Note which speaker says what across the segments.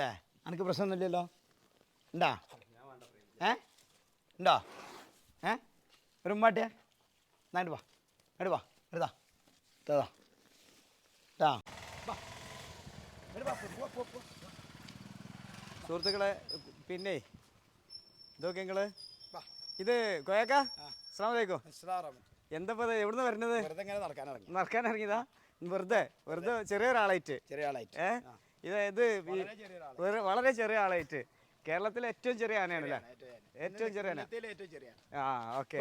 Speaker 1: ഏ എനിക്ക് പ്രശ്നമൊന്നുമില്ലല്ലോ? ഉണ്ടാ? ഏ? ഉണ്ടോ? ഏ? ഒരു ഉമ്മാട്ടിയെ? എന്നാണ്ട് വാ. എടു വാ. എടുതാ എടുതാ ടാ സുഹൃത്തുക്കളെ പിന്നെ ഇതൊക്കെ നിങ്ങൾ ഇത് കോയക്ക? അസ്സാം വലൈക്കും എന്താ ഇത്? എവിടുന്ന് വരുന്നത്?
Speaker 2: നടക്കാൻ ഇറങ്ങി.
Speaker 1: നടക്കാൻ ഇറങ്ങിയതാ? വെറുതെ വെറുതെ ചെറിയൊരാളായിട്ട്.
Speaker 2: ചെറിയ ആളായിട്ട്.
Speaker 1: ഏ? ഇത് ഇത് ഈ വെറു- വളരെ ചെറിയ ആളായിട്ട് കേരളത്തിലെ ഏറ്റവും ചെറിയ ആനയാണല്ലേ ഏറ്റവും ചെറിയ ആന.
Speaker 2: ഏറ്റവും ചെറിയ
Speaker 1: ആ ഓക്കെ.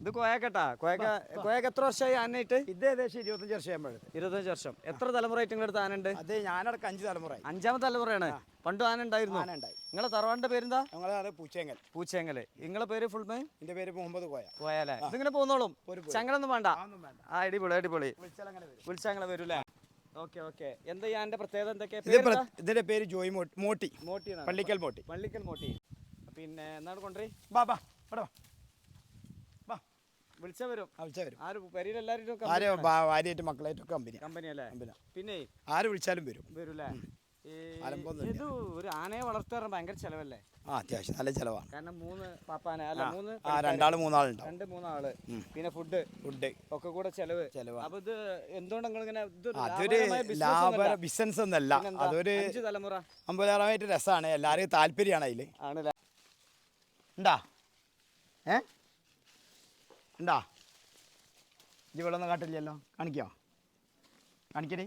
Speaker 1: ഇത് കോയക്കട്ടാ. കോയക്ക കോയക്ക എത്ര വർഷമായി ആനയിട്ട്
Speaker 2: ഇത് ഏകദേശം ഇരുപത്തഞ്ച് വർഷം
Speaker 1: ഇരുപത്തഞ്ച് വർഷം. എത്ര തലമുറയായിട്ട് ആയിട്ട് ആനുണ്ട്
Speaker 2: അത് ഞാനടക്കം അഞ്ച് തലമുറ
Speaker 1: അഞ്ചാമത്തെ തലമുറയാണ്. പണ്ട് ആന ഉണ്ടായിരുന്നു. നിങ്ങളെ തറവാടിന്റെ പേരെന്താ?
Speaker 2: ഞങ്ങളെ പൂച്ചേങ്ങൽ
Speaker 1: പൂച്ചേങ്ങൽ നിങ്ങളെ പേര് ഫുൾ മേ
Speaker 2: എന്റെ പേര് മുഹമ്മദ് കോയ.
Speaker 1: പോയാലേ ഇതിങ്ങനെ പോന്നോളും. ചങ്ങലൊന്നും വേണ്ട. ആ അടിപൊളി അടിപൊളി.
Speaker 2: അങ്ങനെ വരും.
Speaker 1: അല്ലേ ഓക്കെ ഓക്കെ. എന്താ ഈ ആന്റെ പ്രത്യേകത എന്തൊക്കെയാ?
Speaker 2: ഇത് ഇതിന്റെ പേര് ജോയി മോട്ടി.
Speaker 1: മോട്ടി.
Speaker 2: പള്ളിക്കൽ മോട്ടി.
Speaker 1: പള്ളിക്കൽ മോട്ടി. പിന്നെ എന്നാണ് കൊണ്ടുപോയി
Speaker 2: ബാ ബാ
Speaker 1: വിളിച്ചാ വരും. ആര് പെരിയിലെല്ലാരും
Speaker 2: ആര് ഭാര്യയായിട്ട് മക്കളായിട്ടും കമ്പനി.
Speaker 1: കമ്പനി അല്ലേ? പിന്നെ?
Speaker 2: ആര് വിളിച്ചാലും വരും.
Speaker 1: വരും
Speaker 2: അലമ്പൊന്നുമില്ല.
Speaker 1: ഇത് ഒരു ആനയെ വളർത്താറ് ഭയങ്കര ചെലവല്ലേ?
Speaker 2: ആ അത്യാവശ്യം നല്ല ചിലവാണ്.
Speaker 1: കാരണം മൂന്ന് പാപ്പാന അല്ല മൂന്ന്
Speaker 2: ആ രണ്ടാൾ മൂന്നാളുണ്ട്
Speaker 1: രണ്ട് മൂന്നാൾ. പിന്നെ ഫുഡ്.
Speaker 2: ഫുഡ്.
Speaker 1: ഒക്കെ കൂടെ ചെലവ്.
Speaker 2: ചെലവ്
Speaker 1: അപ്പൊ ഇത് എന്തുകൊണ്ട് ഇങ്ങനെ
Speaker 2: അതൊരു ലാഭ ബിസിനസ് ഒന്നല്ല. അതൊരു
Speaker 1: അഞ്ച് തലമുറ.
Speaker 2: അമ്പതാറായിട്ട് രസമാണ്. എല്ലാവരും താല്പര്യമാണ് അതിൽ.
Speaker 1: ആണല്ലേ?
Speaker 2: ഉണ്ടാ ഏ? ഉണ്ടാ ഇജ്ജ് വെള്ളം കാട്ടില്ലല്ലോ. കാണിക്കോ? കാണിക്കണേ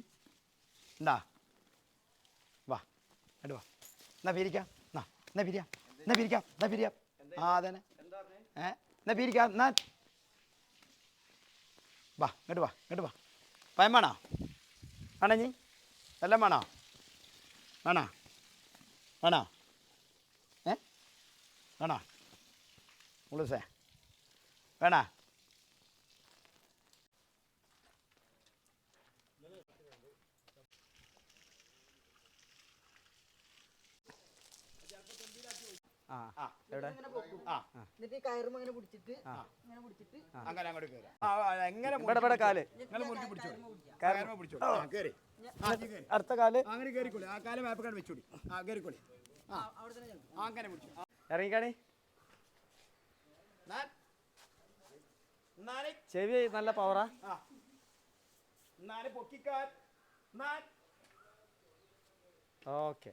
Speaker 2: ഉണ്ടാ എടു വാ. എന്നാ പിരിക്കാം. വാ വാ വാ. പയം വേണോ? എല്ലാം വേണോ? വേണോ? വേണോ? ഏ? വേണോ? ഉളുസേ. വേണോ
Speaker 1: ആ എവിടെ
Speaker 2: ആ
Speaker 3: എന്നിട്ട് ഈ കയറുമ്പോ ഇങ്ങനെ പിടിച്ചിട്ട് ഇങ്ങനെ പിടിച്ചിട്ട്
Speaker 2: അങ്ങനെ അങ്ങോട്ട് കയറാം ആ, ആ, എങ്ങനെ
Speaker 1: ഇവിടെ ഇവിടെ കാൽ
Speaker 2: നിങ്ങൾ മുറുക്കി പിടിച്ചോ കയറുമ്പോ പിടിച്ചോ ആ കേറി ആ
Speaker 1: അടുത്ത
Speaker 2: കാൽ? അങ്ങനെ കേറിക്കോളി. ആ കാലം വെച്ചോടി ആ കേറിക്കോളി. ആ ആ, അങ്ങനെ പിടിച്ചു.
Speaker 1: ഇറങ്ങിക്കാണി. ചെവി നല്ല പവറാ. ഓക്കെ.